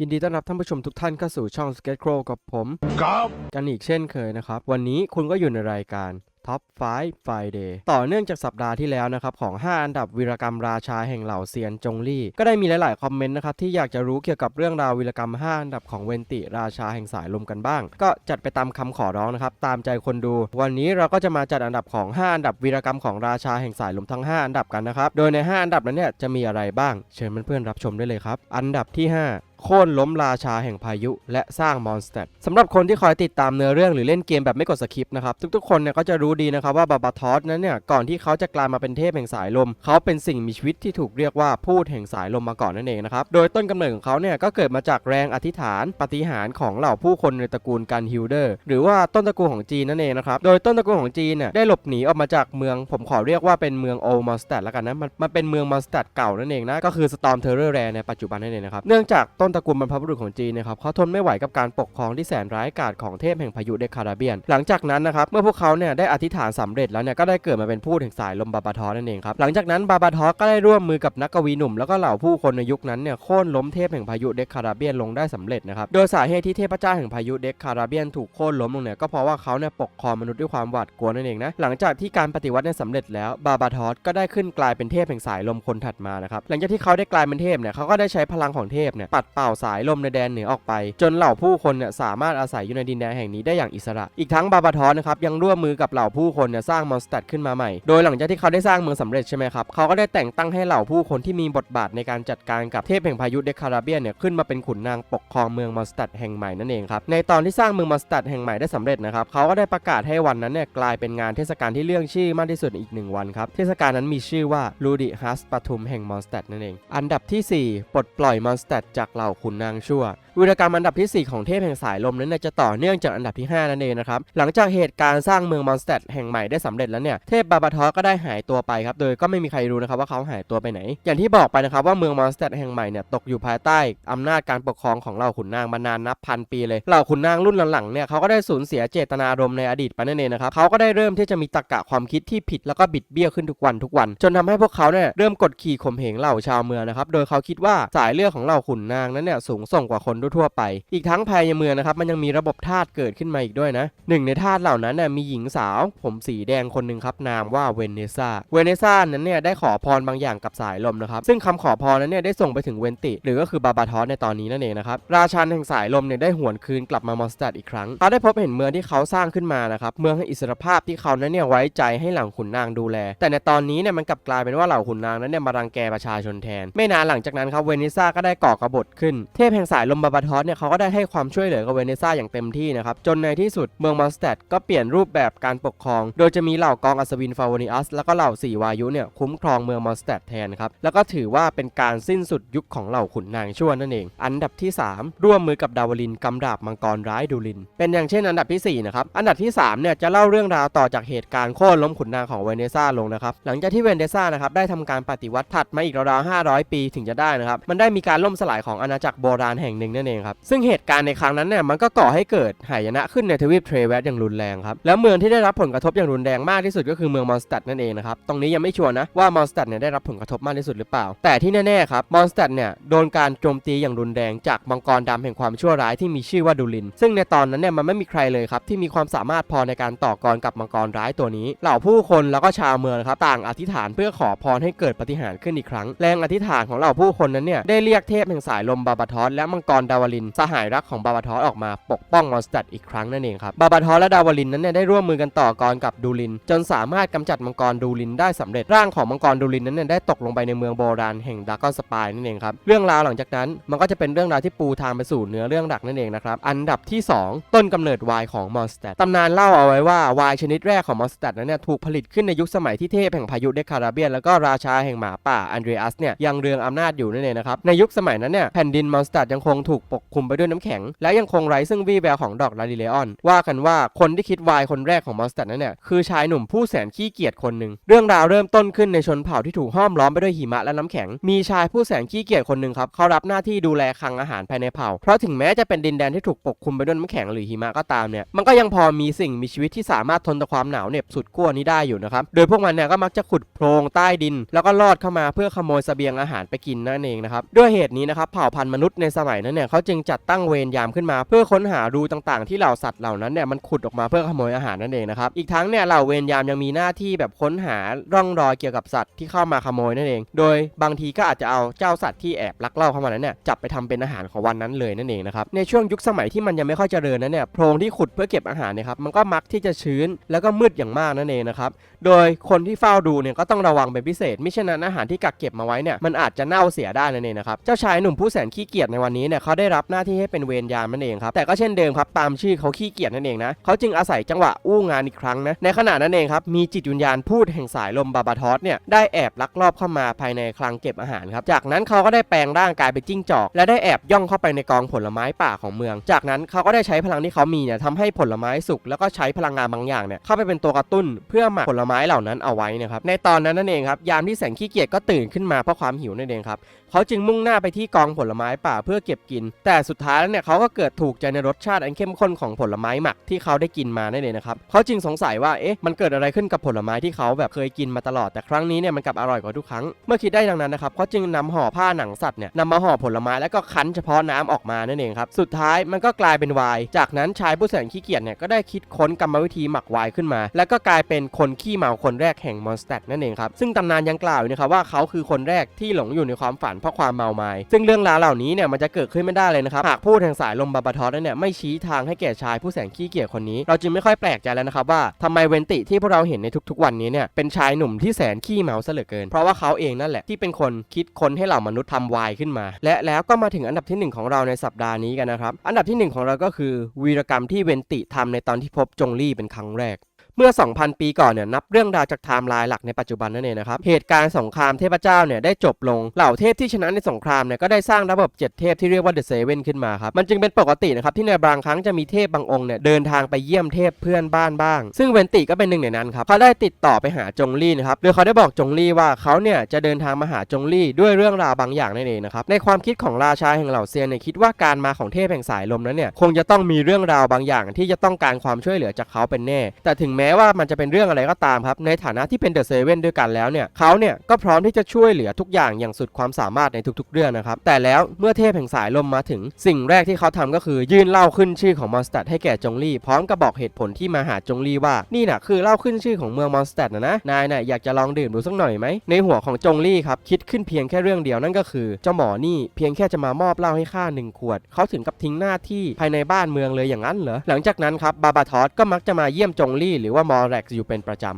ยินดีต้อนรับท่านผู้ชมทุกท่านเข้าสู่ช่อง Scarecrow กับผมครับกันอีกเช่นเคยนะครับ วันนี้คุณก็อยู่ในรายการ Top 5 Friday ต่อเนื่องจากสัปดาห์ที่แล้วนะครับ ของ 5 อันดับวีรกรรมราชาแห่งเหล่าเซียนจงลี่ ก็ได้มีหลาย ๆ คอมเมนต์นะครับ ที่อยากจะรู้เกี่ยวกับเรื่องราววีรกรรม 5 อันดับของเวนติราชาแห่งสายลมกันบ้าง ก็จัดไปตามคำขอร้องนะครับ ตามใจคนดู วันนี้เราก็จะมาจัดอันดับของ 5 อันดับวีรกรรมของราชาแห่งสายลมทั้ง 5 อันดับกันนะครับ โดยใน 5 อันดับนั้นเนี่ยจะมีอะไรบ้าง เชิญเพื่อนๆรับชมได้เลยครับ อันดับที่ 5โค่นล้มราชาแห่งพายุ และสร้างมอนสเตตสำหรับคนที่คอยติดตามเนื้อเรื่องหรือเล่นเกมแบบไม่กดสคริปต์นะครับ ทุกๆคนเนี่ยก็จะรู้ดีนะครับว่าบาบาทอสนั้นเนี่ย ก่อนที่เขาจะกลายมาเป็นเทพแห่งสายลม เขาเป็นสิ่งมีชีวิตที่ถูกเรียกว่าพูดแห่งสายลมมาก่อนนั่นเองนะครับ โดยต้นกำเนิดของเขาเนี่ยก็เกิดมาจากแรงอธิษฐานปฏิหารของเหล่าผู้คนในตระกูลกันฮิลเดอร์หรือว่าต้นตระกูลของจีนนั่นเองนะครับโดยต้นตระกูลของจีนเนี่ยได้หลบหนีออกมาจากเมือง ผมขอเรียกว่าเป็นเมืองโอมอนสเตตแล้วกันนะมันมันเป็นเมืองมอนสเตตเก่านั่นเองนะก็คือสตอมเทอร์เรอร์แรในปัจจุบันนั่นเองนะครับเนื่องจากต้นตระกูลบรรพบุรุษของจีนนะครับเขาทนไม่ไหวกับการปกครองที่แสนร้ายกาจของเทพแห่งพายุเดคาราเบียน หลังจากนั้นนะครับเมื่อพวกเขาเนี่ยได้อธิษฐานสำเร็จแล้วเนี่ยก็ได้เกิดมาเป็นผู้แห่งสายลมบาบาทอนั่นเองครับหลังจากนั้นบาบาทอก็ได้ร่วมมือกับนักกวีหนุ่มแล้วก็เหล่าผู้คนในยุคนั้นเนี่ยโค่นล้มเทพแห่งพายุเดคาราเบียนลงได้สำเร็จนะครับโดยสาเหตุที่เทพเจ้าแห่งพายุเดคาราเบียนถูกโค่นล้มลงเนี่ยก็เพราะว่าเขาเนี่ยปกครองมนุษย์ด้วยความหวาดกลัวนั่นเองนะหลังจากที่การปฏิวัติเนี่ยสำเร็จแล้วบาบาทอสก็ได้ขึ้นกลายเป็นเทพแห่งสายลมคนถัดมานะครับหลังจากที่เขาได้กลายเป็นเทพเนี่ยเขาก็ได้ใช้พลังของเทพเนี่ยปัดเป่าสายลมในแดนเหนือออกไป จนเหล่าผู้คนเนี่ยสามารถอาศัยอยู่ในดินแดนแห่งนี้ได้อย่างอิสระ อีกทั้งบาบาทอสนะครับยังร่วมมือกับเหล่าผู้คนเนี่ยสร้างมอนสเตตขึ้นมาใหม่ โดยหลังจากที่เขาได้สร้างเมืองสำเร็จใช่ไหมครับเขาก็ได้แต่งตั้งให้เหล่าผู้คนที่มีบทบาทในการจัดการกับเทพแห่งพายุเดคาราเบียนเนี่ยขึ้นมาเป็นขุนนางปกครองเมืองมอนสเตตแห่งใหม่นั่นเองครับในตอนที่สร้างเมืองมอนสเตตแห่งใหม่ได้สำเร็จนะครับเขาก็ได้ประกาศให้วันนั้นเนี่ยกลายเป็นงานเทศกาลที่เรื่องชื่อมากที่สุดอีกหนึ่งวันครับเทศกาลนั้นมีชื่อว่าลูดิฮัสปทุมแห่งมอนสเตตนั่นเอง อันดับที่ 4 ปลดปล่อยมอนสเตตจากเหล่าขุนนางชั่ววิรกรรมอันดับทีสี่ 4 ของเทพแห่งสายลมนั้นจะต่อเนื่องจากอันดับที่ 5 นั่นเองนะครับ หลังจากเหตุการณ์สร้างเมืองมอนสเตตแห่งใหม่ได้สำเร็จแล้วเนี่ยเทพบาบาทอก็ได้หายตัวไปครับโดยก็ไม่มีใครรู้นะครับว่าเขาหายตัวไปไหน อย่างที่บอกไปนะครับว่าเมืองมอนสเตตแห่งใหม่เนี่ยตกอยู่ภายใต้อำนาจการปกครองของเหล่าขุนนางมานานนับพันปีเลยเหล่าขุนนางรุ่นหลังๆเนี่ยเขาก็ได้สูญเสียเจตนารมณ์ในอดีตไปนั่นเองนะครับเขาก็ได้เริ่มที่จะมีตรรกะความคิดที่ผิดแล้วก็บิดเบี้ยวขึ้นทุกวันทุกวัน จนทำให้พวกเขาเนี่ยเริ่มกดขี่ข่มเหงเหล่าชาวเมืองนะครับโดยเขาคิดว่าสายเลือดของเหล่าขุนนางนั้นเนี่ยสูงส่งกว่าคนทั่วไป อีกทั้งภายในเมืองนะครับมันยังมีระบบทาสเกิดขึ้นมาอีกด้วยนะหนึ่งในทาสเหล่านั้นน่ยมีหญิงสาว ผมสีแดงคนหนึ่งครับนามว่าเวเนซ่าเวเนซ่านั้นเนี่ยได้ขอพรบางอย่างกับสายลมนะครับซึ่งคำขอพรนั้นเนี่ยได้ส่งไปถึงเวนติ หรือก็คือบาบาทอสในตอนนี้นั่นเองนะครับราชันแห่งสายลมเนี่ยได้หวนคืนกลับมามอสเตตอีกครั้งเขาได้พบเห็นเมืองที่เขาสร้างขึ้นมานะครับเมืองแห่งอิสรภาพที่เขานั้นเนี่ยไว้ใจให้เหล่าขุนนางดูแล แต่ในตอนนี้เนี่ยมันกลับกลายเป็นว่าเหล่าขุนนางนั้นเนี่ยมารังแกประชาชนแทน ไม่นานหลังจากนั้นครับเวเนซ่าก็ได้ก่อกบฏขึ้นเทพแห่งสายลมบาบาทอสเนี่ยเขาก็ได้ให้ความช่วยเหลือกับเวเนซ่าอย่างเต็มที่นะครับ จนในที่สุดเมืองมอนสเตตก็เปลี่ยนรูปแบบการปกครอง โดยจะมีเหล่ากองอัศวินฟาวนิอัสแล้วก็เหล่าสี่วายุเนี่ยคุ้มครองเมืองมอนสเตตแทนครับ แล้วก็ถือว่าเป็นการสิ้นสุดยุคของเหล่าขุนนางชั่วนั่นเอง อันดับที่ 3 ร่วมมือกับดาวลินกำดาบมังกรร้ายดูลิน เป็นอย่างเช่นอันดับที่ 4 นะครับ อันดับที่3เนี่ยจะเล่าเรื่องราวต่อจากเหตุการณ์โค่นล้มขุนนางของเวเนซ่าลงนะครับ หลังจากที่เวเนซ่านะครับได้ทำการปฏิวัติถัดมาอีกราวๆ500 ปีถึงจะได้นะครับ มันได้มีการล่มสลายของอาณาจักรโบราณแห่งหนึ่งนั่นเองครับ ซึ่งเหตุการณ์ในครั้งนั้นเนี่ยมันก็ก่อให้เกิดหายนะขึ้นในทวีปเทรเวสอย่างรุนแรงครับ แล้วเมืองที่ได้รับผลกระทบอย่างรุนแรงมากที่สุดก็คือเมืองมอนสเตตนั่นเองนะครับ ตรงนี้ยังไม่ชัวร์นะว่ามอนสเตตเนี่ยได้รับผลกระทบมากที่สุดหรือเปล่า แต่ที่แน่ๆครับมอนสเตตเนี่ยโดนการโจมตีอย่างรุนแรงจากมังกรดำแห่งความชั่วร้ายที่มีชื่อว่าดูลิน ซึ่งในตอนนั้นเนี่ยมันไม่มีใครเลยครับที่มีความสามารถพอในการต่อกรกับมังกรร้ายตัวนี้ เหล่าผู้คนแล้วก็ชาวเมืองครับต่างอธิษฐานเพื่อขอพรให้เกิดปฏิหารขึ้นอีกครั้ง แรงอธิษฐานของเหล่าผู้คนนั้นเนี่ยได้เรียกเทพแห่งสายลมบาบาทอสและมังกรดาวลิน สหายรักของบาบาทอสออกมาปกป้องมอนสเตตอีกครั้งนั่นเองครับบาบาทอสและดาวลินนั้นเนี่ยได้ร่วมมือกันต่อกรกับดูลิน จนสามารถกำจัดมังกรดูลินได้สำเร็จร่างของมังกรดูลินนั้นเนี่ยได้ตกลงไปในเมืองโบราณแห่งดากอนสปายนั่นเองครับเรื่องราวหลังจากนั้นมันก็จะเป็นเรื่องราวที่ปูทางไปสู่เนื้อเรื่องหลักนั่นเองนะครับอันดับที่ 2 ต้นกำเนิดวายของมอนสเตตตำนานเล่าเอาไว้ว่าวายชนิดแรกของมอนสเตตนั้นเนี่ยถูกผลิตขึ้นในยุคสมัยที่เทพแห่งพายุเดคาราเบียน แล้วก็ราชาแห่งหมาป่าอันเดรียสเนี่ยยังเรืองอำนาจอยู่นั่นเองนะครับในยุคสมัยนั้นเนี่ยแผ่นดินมอนสเตอร์ยังคงถูกปกคลุมไปด้วยน้ำแข็ง และยังคงไร้ซึ่งวี่แววของดอกลาดิเลออน ว่ากันว่าคนที่คิดวายคนแรกของมอนสเตอร์นั้นเนี่ยคือชายหนุ่มผู้แสนขี้เกียจคนหนึ่งเรื่องราวเริ่มต้นขึ้นในชนเผ่าที่ถูกห้อมล้อมไปด้วยหิมะและน้ำแข็ง มีชายผู้แสนขี้เกียจคนหนึ่งครับเขารับหน้าที่ดูแลคลังอาหารภายในเผ่า เพราะถึงแม้จะเป็นดินแดนที่ถูกปกคลุมไปด้วยน้ำแข็งหรือหิมะก็ตามเนี่ยมันก็ยังพอมีสิ่งมีชีวิตที่สามารถทนต่อความหนาวเหน็บสุดขั้วนี้ได้อยู่นะครับโดยพวกมันเนี่ยก็มักจะขุดโพรงใต้ดิน แล้วก็ลอดเข้ามาเพื่อขโมยเสบียงอาหารไปกินนั่นเองนะครับด้วยเหตุนี้นะครับเผ่าพันธุ์มนุษย์ในสมัยนั้นเนี่ยเขาจึงจัดตั้งเวรยามขึ้นมาเพื่อค้นหารูต่างๆ ที่เหล่าสัตว์เหล่านั้นเนี่ยมันขุดออกมาเพื่อขโมยอาหารนั่นเองนะครับอีกทั้งเนี่ยเหล่าเวรยามยังมีหน้าที่แบบค้นหาร่องรอยเกี่ยวกับสัตว์ที่เข้ามาขโมยนั่นเอง โดยบางทีก็อาจจะเอาเจ้าสัตว์ที่แอบลักลอบเข้ามานั้นเนี่ยจับไปทำเป็นอาหารของวันนั้นเลยนั่นเองนะครับในช่วงยุคสมัยที่มันยังไม่ค่อยเจริญนั้นเนี่ยโพรงที่ขุดเพื่อเก็บอาหารเนี่ยครับมันก็มักที่จะชื้นแล้วก็มืดอย่างมากนั่นเองนะครับโดยคนที่เฝ้าดูเนี่ยก็ต้องระวังเป็นพิเศษมิฉะนั้นอาหารที่กักเก็บมาไว้เนี่ยมันอาจจะเน่าเสียได้นั่นเองนะครับเจ้าชายหนุ่มผู้แสนขี้เกียจในวันนี้เนี่ยเขาได้รับหน้าที่ให้เป็นเวรยามนั่นเองครับแต่ก็เช่นเดิมครับตามชื่อเขาขี้เกียจนั่นเองนะเขาจึงอาศัยจังหวะอู้งานอีกครั้งนะในขณะนั้นเองครับมีจิตวิญญาณพูดแห่งสายลมบาบาทอสเนี่ยได้แอบลักลอบเข้ามาภายในคลังเก็บอาหารครับจากนั้นเขาก็ได้แปลงร่างกายเป็นจิ้งจอก และได้แอบย่องเข้าไปในกองผลไม้ป่าของเมือง จากนั้นเขาก็ได้ใช้พลังที่เขามีเนี่ยทำให้ผลไม้สุกแล้วก็ใช้พลังงานบางอย่างเนี่ยเข้าไปเป็นตัวกระตุ้น เพื่อหมักผลไม้เหล่านั้นเอาไว้นะครับในตอนนั้นนั่นเองครับยามที่แสงขี้เกียจก็ตื่นขึ้นมาเพราะความหิวนั่นเองครับเขาจึงมุ่งหน้าไปที่กองผลไม้ป่าเพื่อเก็บกิน แต่สุดท้ายแล้วเนี่ยเขาก็เกิดถูกใจในรสชาติอันเข้มข้นของผลไม้หมักที่เขาได้กินมานั่นเองนะครับเขาจึงสงสัยว่าเอ๊ะมันเกิดอะไรขึ้นกับผลไม้ที่เขาแบบเคยกินมาตลอดแต่ครั้งนี้เนี่ยมันกลับอร่อยกว่าทุกครั้งเมื่อคิดได้ดังนั้นนะครับเขาจึงนำห่อผ้าหนังสัตว์เนี่ยนำมาห่อผลไม้แล้วก็คั้นเฉพาะน้ำออกมานั่นเองครับสุดท้ายมันก็กลายเป็นไวน์จากนั้นชายผู้แสนขี้เกียจเนี่ยก็ได้คิดค้นกรรมวิธีหมักไวน์ขึ้นมา แล้วก็กลายเป็นคนขี้เมาคนแรกแห่งมอนสเตดนั่นเองครับซึ่งตำนานยังกล่าวนะครับว่าเขาคือคนแรกที่หลงอยู่ในความฝันเพราะความเมาไม้ซึ่งเรื่องราวล่านี้เนี่ยมันจะเกิดขึ้นไม่ได้เลยนะครับหากผู้แห่งสายลมบาบาทอสเนี่ยไม่ชี้ทางให้แก่ชายผู้แสนขี้เกียจคนนี้ เราจึงไม่ค่อยแปลกใจแล้วนะครับว่าทำไมเวนติที่พวกเราเห็นในทุกๆ วันนี้เนี่ยเป็นชายหนุ่มที่แสนขี้เมาซะเหลือเกิน เพราะว่าเขาเองนั่นแหละที่เป็นคนคิดค้นให้เหล่ามนุษย์ทำวายขึ้นมา และแล้วก็มาถึงอันดับที่หนึ่งของเราในสัปดาห์นี้กันนะครับอันดับที่หนึ่งของเราก็คือวีรกรรมที่เวนติทำในตอนที่พบจงลี่เป็นครั้งแรก เมื่อ 2,000 ปีก่อนเนี่ยนับเรื่องราวจากไทม์ไลน์หลักในปัจจุบันนั่นเองนะครับเหตุการณ์สงครามเทพเจ้าเนี่ยได้จบลงเหล่าเทพที่ชนะในสงครามเนี่ยก็ได้สร้างระบบเจ็ดเทพที่เรียกว่าเดอะเซเว่นขึ้นมาครับมันจึงเป็นปกตินะครับที่ในบางครั้งจะมีเทพบางองค์เนี่ยเดินทางไปเยี่ยมเทพเพื่อนบ้านบ้าง ซึ่งเวนติก็เป็นหนึ่งในนั้นครับเขาได้ติดต่อไปหาจงลี่นะครับโดยเขาได้บอกจงลี่ว่าเขาเนี่ยจะเดินทางมาหาจงลี่ด้วยเรื่องราวบางอย่างนั่นเองนะครับในความคิดของราชาแห่งเหล่าเซียนเนี่ยคิดว่าการมาของเทพแห่งสายลมนั้นเนี่ยคงจะต้องมีเรื่องราวบางอย่างที่จะต้องการความช่วยเหลือจากเขาเป็นแน่ แต่ถึงแม้ม้ว่ามันจะเป็นเรื่องอะไรก็ตามครับ ในฐานะที่เป็นเดอะเซเว่นด้วยกันแล้วเนี่ยเขาเนี่ยก็พร้อมที่จะช่วยเหลือทุกอย่างอย่างสุดความสามารถในทุกๆ เรื่องนะครับแต่แล้วเมื่อเทพแห่งสายลมมาถึง สิ่งแรกที่เขาทำก็คือยื่นเหล้าขึ้นชื่อของมอนสเตดให้แก่จงลี่พร้อมกับบอกเหตุผลที่มาหาจงลี่ว่านี่น่ะคือเหล้าขึ้นชื่อของเมืองมอนสเตดนะนะนายน่ะอยากจะลองดื่มดูสักหน่อยไหมในหัวของจงลี่ครับคิดขึ้นเพียงแค่เรื่องเดียวนั่นก็คือเจ้าหมอนี่เพียงแค่จะมามอบเหล้าให้ข้าหนึ่งขวด เขาถึงกับทิ้งหน้าที่ภายในบ้านเมืองเลยอย่างนั้นเหรอหลังจากนั้นครับบาบาทอสก็มักจะมาเยี่ยมจงลี่หรือว่ามอร์แร็กอยู่เป็นประจำ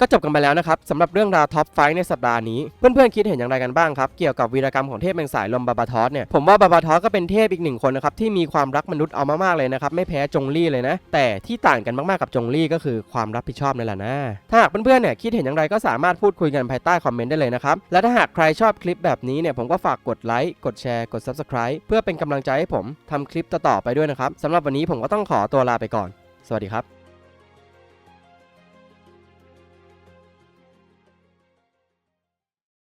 ก็จบกันไปแล้วนะครับสำหรับเรื่องราวท็อปไฟในสัปดาห์นี้ เพื่อนๆคิดเห็นอย่างไรกันบ้างครับ เกี่ยวกับวีรกรรมของเทพแมงสายลมบาบาทอสเนี่ยผมว่าบาบาทอสก็เป็นเทพอีกหนึ่งคนนะครับ ที่มีความรักมนุษย์เอามากๆเลยนะครับ ไม่แพ้จงลี่เลยนะ แต่ที่ต่างกันมากๆกับจงลี่ก็คือความรับผิดชอบนั่นแหละนะ ถ้าหากเพื่อนๆเนี่ยคิดเห็นอย่างไรก็สามารถพูดคุยกันภายใต้คอมเมนต์ได้เลยนะครับและถ้าหากใครชอบคลิปแบบนี้เนี่ยผมก็ฝากกดไลค์กดแชร์กด subscribe เพื่อเป็นกำลังใจให้ผมทำคลิปต่อๆไปด้วยนะครับสำหรับวันนี้ผมก็ต้องขอตัวลาไปก่อน สวัสดีครับ